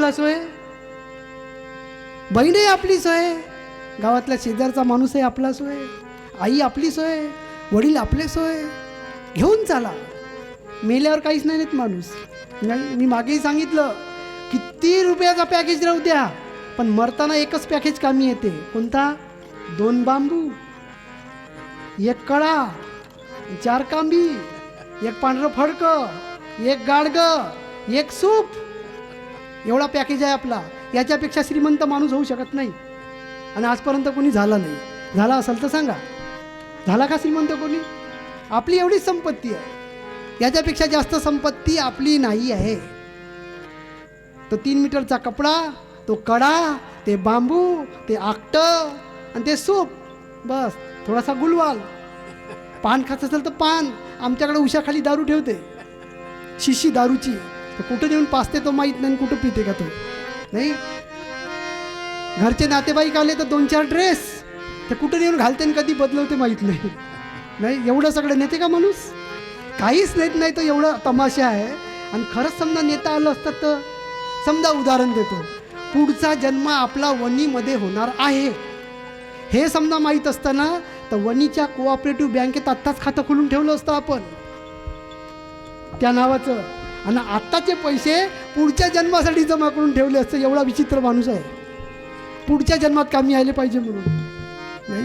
आपला सोय? बहीणही आपली सोय. गावातल्या शेजारचा माणूसही आपला सोय. आई आपली सोय. वडील आपले सोय. घेऊन चाला. मेल्यावर काहीच नाही नेत माणूस. मी मागेही सांगितलं किती रुपयाचा पॅकेज राहू द्या. पण मरताना एकच पॅकेज कामी येते. कोणता? दोन बांबू एक कळा चार कांबी एक पांढरं फडकं एक गाडगं एक सूप. एवढा पॅकेज आहे आपला. याच्यापेक्षा श्रीमंत माणूस होऊ शकत नाही. आणि आजपर्यंत कोणी झाला नाही. झाला असेल तर सांगा. झाला का श्रीमंत कोणी? आपली एवढीच संपत्ती आहे. याच्यापेक्षा जास्त संपत्ती आपली नाही आहे. तो तीन मीटरचा कपडा तो कडा ते बांबू ते आकट आणि ते सूप. बस थोडासा गुलवाल. पान खात असेल तर पान. आमच्याकडे उशाखाली दारू ठेवते. शिशी दारूची. कुठं नेऊन पाचते तो माहीत नाही कुठं पिते का तो? नाही? घरचे नातेवाईक आले तर दोन चार ड्रेस ते कुठं नेऊन घालते आणि कधी बदलवते माहीत नाही. नाही एवढं सगळं नेते का माणूस? काहीच नेत नाही तर एवढं तमाशा आहे. आणि खरंच समजा नेता आलं असतं तर समजा उदाहरण देतो. पुढचा जन्म आपला वणीमध्ये होणार आहे. हे समजा माहीत असताना तर वणीच्या कोऑपरेटिव्ह बँकेत आत्ताच खातं खोलून ठेवलं असतं आपण. त्या नावाचं. आणि आत्ताचे पैसे पुढच्या जन्मासाठी जमा करून ठेवले असते एवढा विचित्र माणूस आहे. पुढच्या जन्मात कामी आले पाहिजे म्हणून. नाही?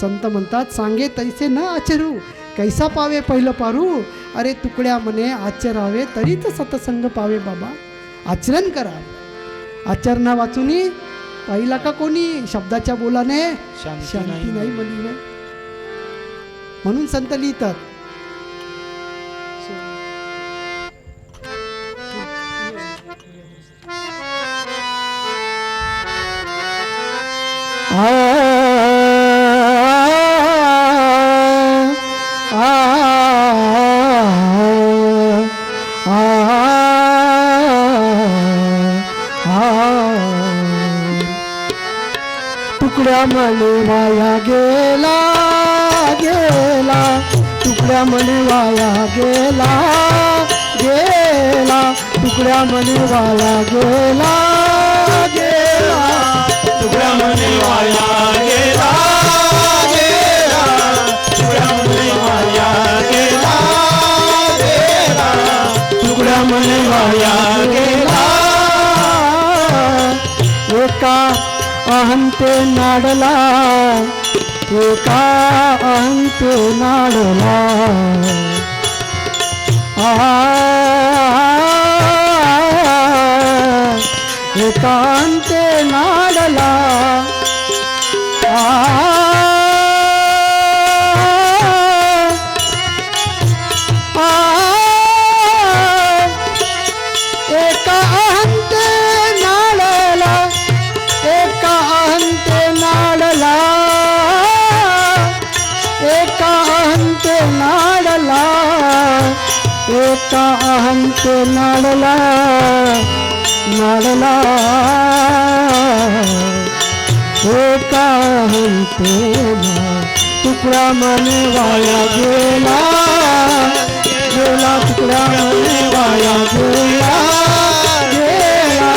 संत म्हणतात सांगे तैसे न आचरू कैसा पावे पहिलं पारू? अरे तुकड्या म्हणे आचरावे तरीच सतसंग पावे बाबा. आचरण करा. आचरणा वाचुनी पाहिला का कोणी? शब्दाच्या बोलाने. शांती नाही. म्हणून संत लिहितात तुकड्या म्हणे वाया गेला गेला. तुकड्या म्हणे वाया गेला गेला. तुकड्या म्हणे वाया गेला गेला. तुकड्या म्हणे वाया गेला गेला. तुकड्या म्हणे वाया गेला गेला. तुकड्या म्हणे वाया गेला एका अहंते नाडला? एका अहंते नाडला? आ एकांते नाडला. आ तो नाडला नाडला. हो एका अहंते ना तुकडा मन वाया गेला. गेला तुकडा मन वाया गेला. गेला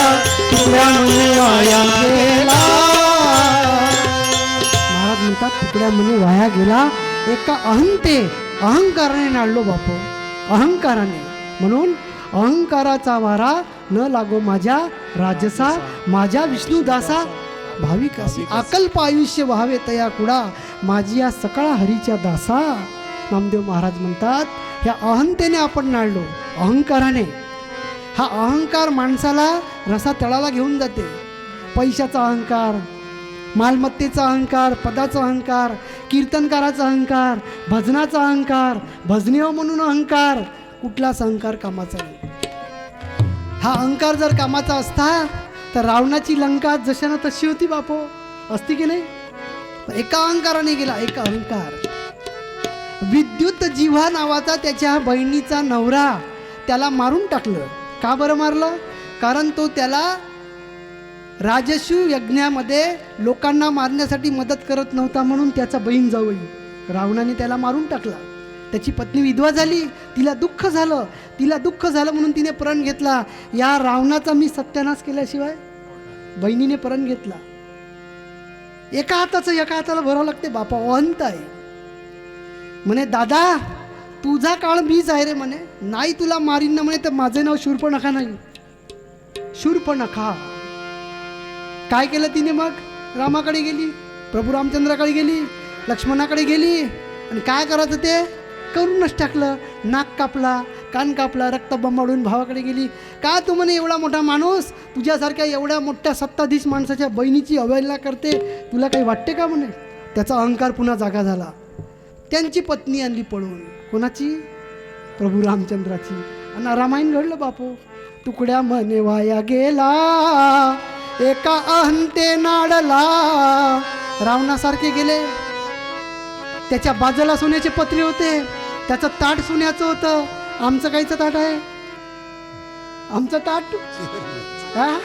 तुकडा मन वाया गेला. महाराज म्हणतात तुकड्या मन वाया गेला. एका अहंते अहंकाराने नाडलो बापू. अहंकाराने. म्हणून अहंकाराचा वारा न लागो माझ्या राजसा माझ्या विष्णुदासा. भाविकासी अकल्प आयुष्य व्हावे तया कुडा माझी या सकाळ हरीच्या दासा. नामदेव महाराज म्हणतात ह्या अहंतेने आपण नाडलो अहंकाराने. हा अहंकार माणसाला रसा तळाला घेऊन जाते. पैशाचा अहंकार मालमत्तेचा अहंकार पदाचा अहंकार कीर्तनकाराचा अहंकार भजनाचा अहंकार भजनीय म्हणून अहंकार कुठलाच अहंकार कामाचा नाही. हा अहंकार जर कामाचा असता तर रावणाची लंका जशानं तशी होती बापो. असती की नाही? एका अहंकाराने गेला एका अहंकार. विद्युत जिव्हा नावाचा त्याच्या बहिणीचा नवरा त्याला मारून टाकलं. का बरं मारलं? कारण तो त्याला राजशू यज्ञामध्ये लोकांना मारण्यासाठी मदत करत नव्हता म्हणून त्याचा बहीण जावई रावणाने त्याला मारून टाकला. त्याची पत्नी विधवा झाली तिला दुःख झालं तिला दुःख झालं म्हणून तिने प्रण घेतला. या रावणाचा मी सत्यानाश केल्याशिवाय बहिणीने प्रण घेतला. एका हाताचं एका हाताला भरावं लागते बापा अंत आहे. म्हणे दादा तुझा काळ मीच आहे रे म्हणे. नाही तुला मारीन ना म्हणे तर माझे नाव शूर्पणखा नाही. शूर्पणखा काय केलं तिने मग? रामाकडे गेली प्रभू रामचंद्राकडे गेली लक्ष्मणाकडे गेली. आणि काय करायचं ते? करूनच टाकलं. नाक कापला कान कापला रक्त बंबाडून भावाकडे गेली. का तू म्हणे एवढा मोठा माणूस? तुझ्यासारख्या एवढ्या मोठ्या सत्ताधीश माणसाच्या बहिणीची अवहेलना करते? तुला काही वाटते का म्हणे? त्याचा अहंकार पुन्हा जागा झाला. त्यांची पत्नी आणली पळून. कोणाची? प्रभू रामचंद्राची. आणि रामायण घडलं बापू. तुकड्या म्हणे वाया गेला एका अहंते नाडला. रावणासारखे गेले. त्याच्या बाजूला सोन्याचे पत्रे होते. त्याचं ताट सोन्याचं होतं. आमचं काहीचं ताट आहे? आमचं ताट? हा?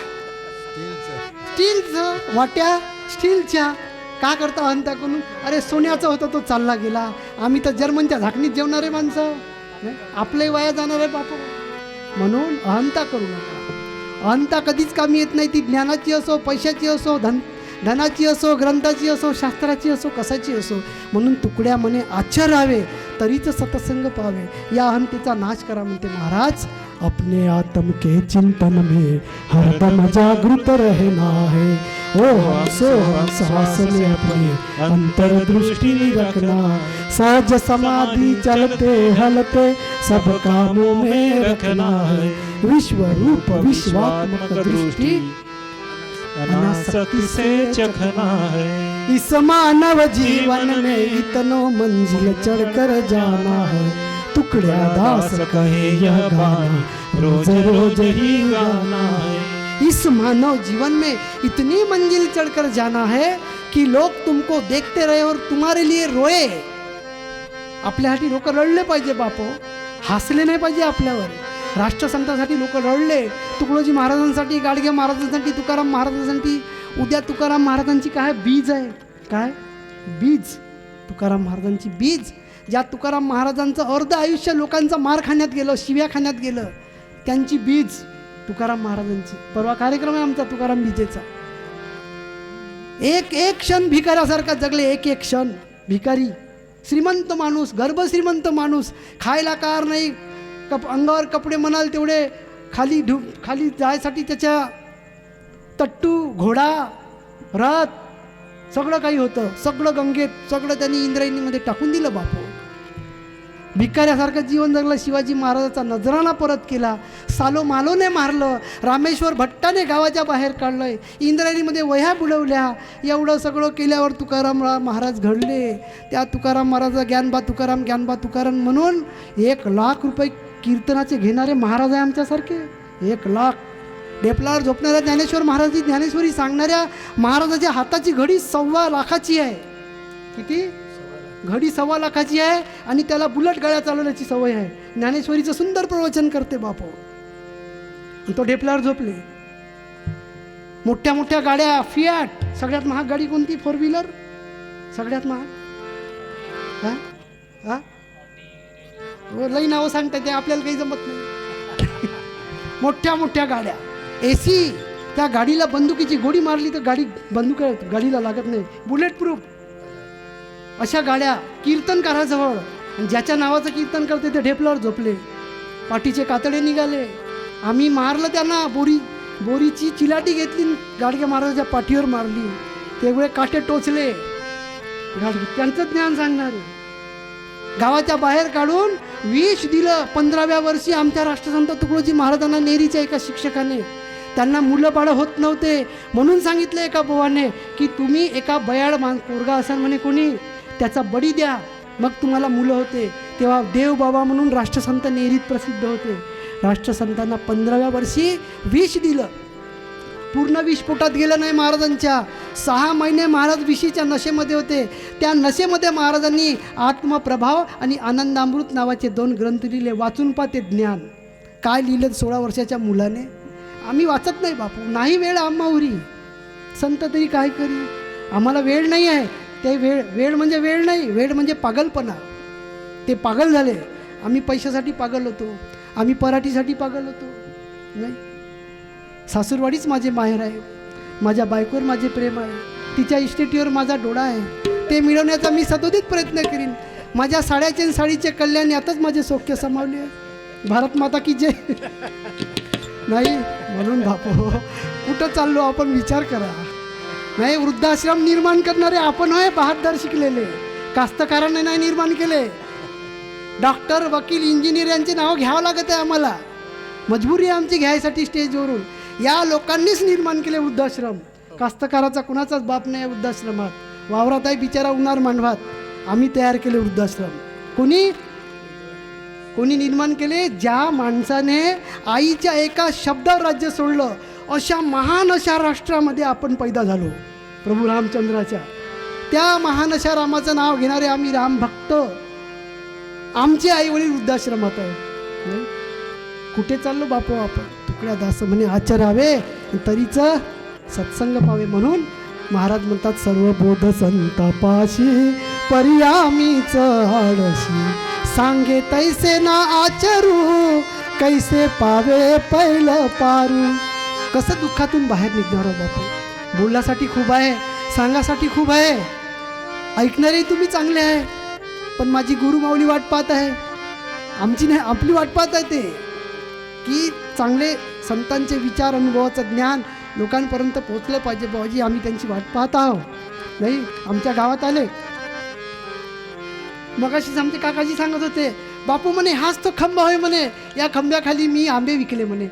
स्टीलचं. वाट्या? स्टीलच्या. का करता अहंता करून अरे सोन्याचा होता तो चालला गेला. आम्ही तर जर्मनच्या झाकणीत जेवणारे माणसं. आपले वाया जाणार आहे बापू. म्हणून अहंता करू नका. अहंता कधीच कामी येत नाही. ती ज्ञानाची असो पैशाची असो धन धनाची असो ग्रंथाची असो शास्त्राची असो कशाची असो. म्हणून तुकड्या मने आचरावे तरीच सतसंग पावे. या अहंतेचा नाश करा म्हणते महाराज. अपने आत्म के चिंतन में हरदम जागृत रहना है ओ हम सो हम में अपनी अंतर्दृष्टि रखना. सहज समाधि चलते, हलते, सब कामों में रखना है. विश्व रूप विश्वात्मक दृष्टि. अनासक्ति से चखना है इस मानव जीवन में इतनो मंजिल चढ़कर जाना है। टुकड़ा दास कहे यह गाना। रोज रोज ही गाना है। इस मानव जीवन में इतनी मंजिल चढ़कर जाना है कि लोग तुमको देखते रहे और तुम्हारे लिए रोए। आपल्यासाठी लोक रडले पाहिजे बापो। हसले नाही पाहिजे आपल्यावर राष्ट्रसंतासाठी लोक रडले. तुकडोजी महाराजांसाठी गाडगे महाराजांसाठी तुकाराम महाराजांसाठी उद्या तुकाराम महाराजांची काय बीज आहे? काय? बीज. तुकाराम महाराजांची बीज. ज्या तुकाराम महाराजांचं अर्ध आयुष्य लोकांचं मार खाण्यात गेलं शिव्या खाण्यात गेलं त्यांची बीज तुकाराम महाराजांची. परवा कार्यक्रम आहे आमचा तुकाराम बीजेचा. एक एक क्षण भिकाऱ्यासारखा जगले एक एक क्षण भिकारी. श्रीमंत माणूस गर्भश्रीमंत माणूस खायला कार नाही. कप अंगावर कपडे म्हणाल तेवढे खाली ढु खाली जायसाठी त्याच्या तट्टू घोडा रथ सगळं काही होतं. सगळं गंगेत सगळं त्यांनी इंद्रायणीमध्ये टाकून दिलं बापू. भिकाऱ्यासारखं जीवन जगलं शिवाजी महाराजाचा नजराणा परत केला. सालो मालोने मारलं. रामेश्वर भट्टाने गावाच्या बाहेर काढलंय. इंद्रायणीमध्ये वह्या बुडवल्या. एवढं सगळं केल्यावर तुकाराम महाराज घडले. त्या तुकाराम महाराजा ज्ञानबा तुकाराम ज्ञानबा तुकाराम म्हणून एक लाख रुपये कीर्तनाचे घेणारे महाराज आहे आमच्यासारखे. एक लाख डेपलावर झोपणाऱ्या ज्ञानेश्वर महाराजाची ज्ञानेश्वरी सांगणाऱ्या महाराजाच्या हाताची घडी सव्वा लाखाची आहे. किती? घडी सव्वा लाखाची आहे आणि त्याला बुलट गाड्या चालवण्याची सवय आहे. ज्ञानेश्वरीचं सुंदर प्रवचन करते बापो. आणि तो डेपलावर झोपले. मोठ्या मोठ्या गाड्या फियाट सगळ्यात महाग गाडी कोणती? फोर व्हीलर सगळ्यात महाग? हा? हा? हो, लई नावं सांगता ते आपल्याला काही जमत नाही. मोठ्या मोठ्या गाड्या. ए सी त्या गाडीला बंदुकीची गोडी मारली तर गाडी बंदूक गाडीला लागत नाही. बुलेट प्रूफ अशा गाड्या कीर्तनकाराजवळ आणि ज्याच्या नावाचं कीर्तन करते ते ढेपल्यावर झोपले. पाठीचे कातडे निघाले. आम्ही मारलं त्यांना बोरी बोरीची चिलाटी घेतली गाडगे महाराजाच्या पाठीवर मारली. तेवढे काटे टोचले. गाडगे त्यांचं ज्ञान सांगणारे. गावाच्या बाहेर काढून विष दिलं पंधराव्या वर्षी आमच्या राष्ट्रसंत तुकडोजी महाराजांना नेहरीच्या एका शिक्षकाने. त्यांना मुलं बाळं होत नव्हते. म्हणून सांगितलं एका बोवाने की तुम्ही एका बयाड मान पोरगा असाल म्हणे कोणी त्याचा बडी द्या. मग तुम्हाला मुलं होते. तेव्हा देव बाबा म्हणून राष्ट्रसंत नेहरीत प्रसिद्ध होते. राष्ट्रसंतांना पंधराव्या वर्षी विष दिलं. पूर्ण विष पोटात गेलं नाही महाराजांच्या. सहा महिने महाराज विषीच्या नशेमध्ये होते. त्या नशेमध्ये महाराजांनी आत्मप्रभाव आणि आनंदामृत नावाचे दोन ग्रंथ लिहिले. वाचून पा ते ज्ञान. काय लिहिलं सोळा वर्षाच्या मुलाने? आम्ही वाचत नाही बापू. नाही वेळ आम्हावरी संत तरी काय करी? आम्हाला वेळ नाही आहे. ते वेळ वेळ म्हणजे वेळ नाही. वेळ म्हणजे पागलपणा. ते पागल झाले. आम्ही पैशासाठी पागल होतो. आम्ही पराठीसाठी पागल होतो. नाही. सासूरवाडीच माझे माहेर आहे. माझ्या बायकोवर माझे प्रेम आहे. तिच्या इस्टेटीवर माझा डोळा आहे. ते मिळवण्याचा मी सदोदित प्रयत्न करीन. माझ्या साड्याचे आणि साडीचे कल्याण यातच माझे सौख्य समावले आहे. भारत माता की जय. नाही म्हणून बापो कुठं चाललो आपण विचार करा. नाही वृद्धाश्रम निर्माण करणारे आपण होय बहादर शिकलेले. कास्तकारांनी नाही निर्माण केले. डॉक्टर वकील इंजिनियर यांचे नाव घ्यावं लागत आहे आम्हाला. मजबुरी आमची घ्यायसाठी स्टेजवरून या लोकांनीच निर्माण केले वृद्धाश्रम. कास्तकाराचा कुणाचाच बाप नाही वृद्धाश्रमात. वावरात आहे बिचारा उन्हार मांडवात. आम्ही तयार केले वृद्धाश्रम. कोणी कोणी निर्माण केले? ज्या माणसाने आईच्या एका शब्दावर राज्य सोडलं अशा महान अशा राष्ट्रामध्ये आपण पैदा झालो. प्रभू रामचंद्राच्या. त्या महान अशा रामाचं नाव घेणारे आम्ही रामभक्त आमचे आई वडील वृद्धाश्रमात आहे? कुठे चाललो बापू आपण? आपल्या दास म्हणे आचरावे तरीच सत्संग पावे म्हणून महाराज म्हणतात सर्व बोध संतापाशी पर्यामीच आळशी. सांगे तैसे ना आचरू कैसे पावे पहिलं पारू. कसं दुःखातून बाहेर निघणार हो बापू? बोलण्यासाठी खूप आहे सांगासाठी खूप आहे. ऐकणारे तुम्ही चांगले आहे पण माझी गुरुमाऊली वाट पाहत आहे. आमची नाही आपली वाट पाहत आहे ते की चांगले संतांचे विचार अनुभवाचं ज्ञान लोकांपर्यंत पोचलं पाहिजे बाबाजी आम्ही त्यांची वाट पाहत आहोत. नाही आमच्या गावात आले. मगाशीच आमचे काकाजी सांगत होते बापू म्हणे हाच तो खंबा होय म्हणे. या खंब्याखाली मी आंबे विकले म्हणे.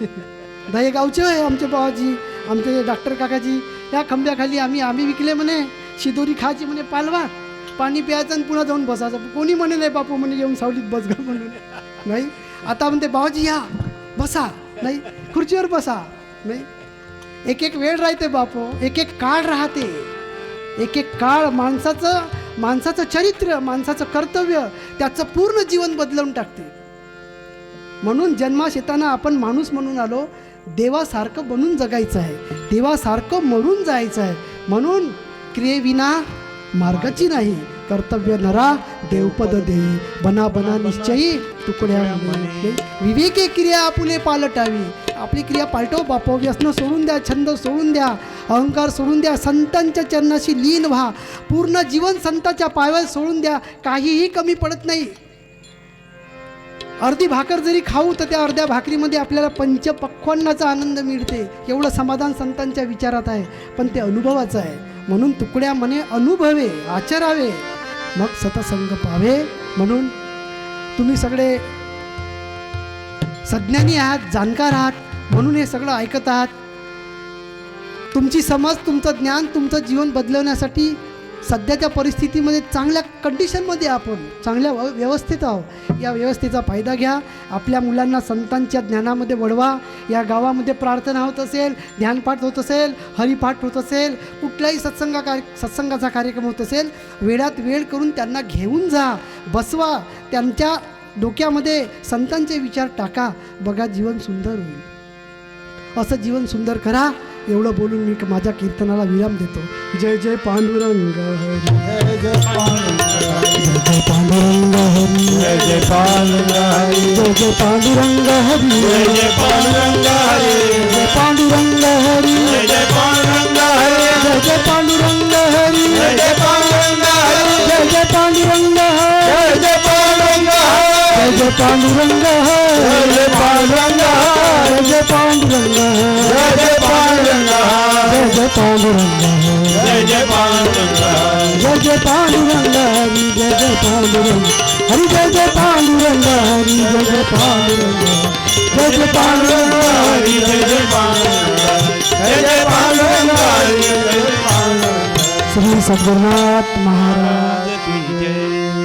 दहे गावचे होय आमचे बाबाजी आमचे डॉक्टर काकाजी. या खंब्याखाली आम्ही आंबे विकले म्हणे. शिदोरी खायची म्हणे पालवा. पाणी प्यायचं आणि पुन्हा जाऊन बसायचं. कोणी म्हणे नाही बापू म्हणे येऊन सावलीत बस गा म्हणून. नाही आता म्हणते बाबाजी या. बसा. नाही खुर्चीवर बसा. नाही. एक एक वेळ राहते बापू. एक एक काळ राहते. एक एक काळ माणसाचं माणसाचं चरित्र माणसाचं कर्तव्य त्याचं पूर्ण जीवन बदलवून टाकते. म्हणून जन्मास येताना आपण माणूस म्हणून आलो देवासारखं बनून जगायचं आहे. देवासारखं मरून जायचं आहे. म्हणून क्रियेविना मार्गाची नाही. कर्तव्य नरा देवपद देई बना बना निश्चयी तुकड्या विवेके क्रिया आपुले पालटावी. आपली क्रिया पालटव बापो व्यसन सोडून द्या छंद सोडून द्या. अहंकार सोडून द्या संतांच्या चरणाशी लीन व्हा. पूर्ण जीवन संतांच्या पायावर सोडून द्या. काहीही कमी पडत नाही. अर्धी भाकर जरी खाऊ तर त्या अर्ध्या भाकरीमध्ये आपल्याला पंचपक्वांनाचा आनंद मिळते. एवढं समाधान संतांच्या विचारात आहे. पण ते अनुभवाचं आहे. म्हणून तुकड्या मने अनुभवे आचरावे. मग सतसंग पावे म्हणून तुम्ही सगळे सज्ञानी आहात जाणकार आहात म्हणून हे सगळं ऐकत आहात. तुमची समज तुमचं ज्ञान तुमचं जीवन बदलवण्यासाठी सध्याच्या परिस्थितीमध्ये चांगल्या कंडिशनमध्ये आपण चांगल्या व्यवस्थेत आहोत. या व्यवस्थेचा फायदा घ्या. आपल्या मुलांना संतांच्या ज्ञानामध्ये वळवा. या गावामध्ये प्रार्थना होत असेल ध्यानपाठ होत असेल हरिपाठ होत असेल कुठलाही सत्संगा कार्य सत्संगाचा कार्यक्रम होत असेल वेळात वेळ करून त्यांना घेऊन जा. बसवा. त्यांच्या डोक्यामध्ये संतांचे विचार टाका. बघा जीवन सुंदर होईल. असं जीवन सुंदर करा. एवढं बोलून मी माझ्या कीर्तनाला विराम देतो. जय जय पांडुरंग हरी. जय जय पांडुरंग जय जय पांडुरंग हरी जय जय पांडुरंग हरी जय जय पांडुरंग हरी जय जय पांडुरंग हरी जय पांडुरंग हरी जय जय पांडुरंग हरी जय जय पांडुरंग हरी. जय जय पांडुरंग हरी. जय जय पांडुरंग हरी. जय जय पांडुरंग हरी. जय जय पांडुरंग हरी. जय जय पांडुरंग हरी. जय पांडुरंगा जय जय पांडुरंग जय जय पांडुरंग जय जय पांडुरंगा जय जय पांडुरंग हरी जय जय पांडुरंगा हरी जय जय पांडुरंगा हरी जय जय पांडुरंगा जय जय पांडुरंगा हरी जय जय पांडुरंगा जय जय पांडुरंगा हरी जय जय पांडुरंगा श्री सद्गुरुनाथ महाराज की